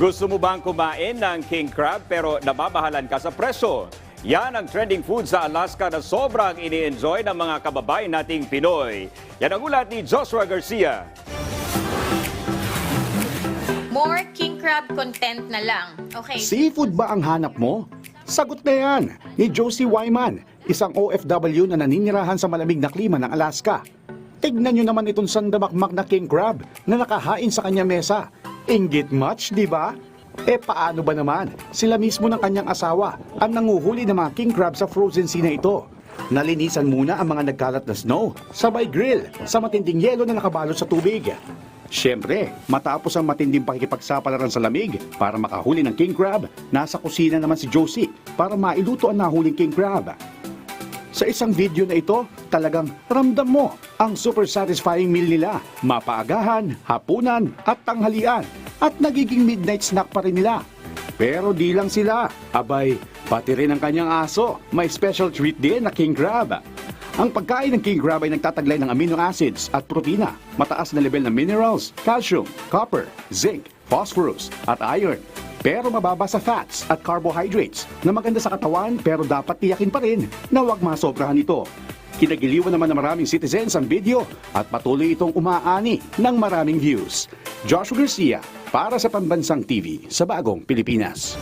Gusto mo bang kumain ng king crab pero nababahalan ka sa presyo? Yan ang trending food sa Alaska na sobrang ini-enjoy ng mga kababayan nating Pinoy. Yan ang ulat ni Joshua Garcia. More king crab content na lang. Okay. Seafood ba ang hanap mo? Sagot na yan ni Josie Wyman, isang OFW na naninirahan sa malamig na klima ng Alaska. Tignan nyo naman itong sandamakmak na king crab na nakahain sa kanya mesa. Inggit much, di ba? Eh paano ba naman? Sila mismo ng kanyang asawa ang nanguhuli ng mga king crab sa frozen sea na ito. Nalinisan muna ang mga nagkalat na snow, sabay grill, sa matinding yelo na nakabalot sa tubig. Siyempre, matapos ang matinding pakikipagsapalaran sa lamig para makahuli ng king crab, nasa kusina naman si Josie para mailuto ang nahuling king crab. Sa isang video na ito, talagang ramdam mo ang super satisfying meal nila. Mapaagahan, hapunan at tanghalian at nagiging midnight snack pa rin nila. Pero di lang sila, abay, pati rin ang kanyang aso, may special treat din na king crab. Ang pagkain ng king crab ay nagtataglay ng amino acids at protina, mataas na level ng minerals, calcium, copper, zinc, phosphorus at iron. Pero mababa sa fats at carbohydrates na maganda sa katawan pero dapat tiyakin pa rin na huwag masobrahan ito. Kinagiliwan naman ng maraming citizens ang video at patuloy itong umaani ng maraming views. Joshua Garcia para sa Pambansang TV sa Bagong Pilipinas.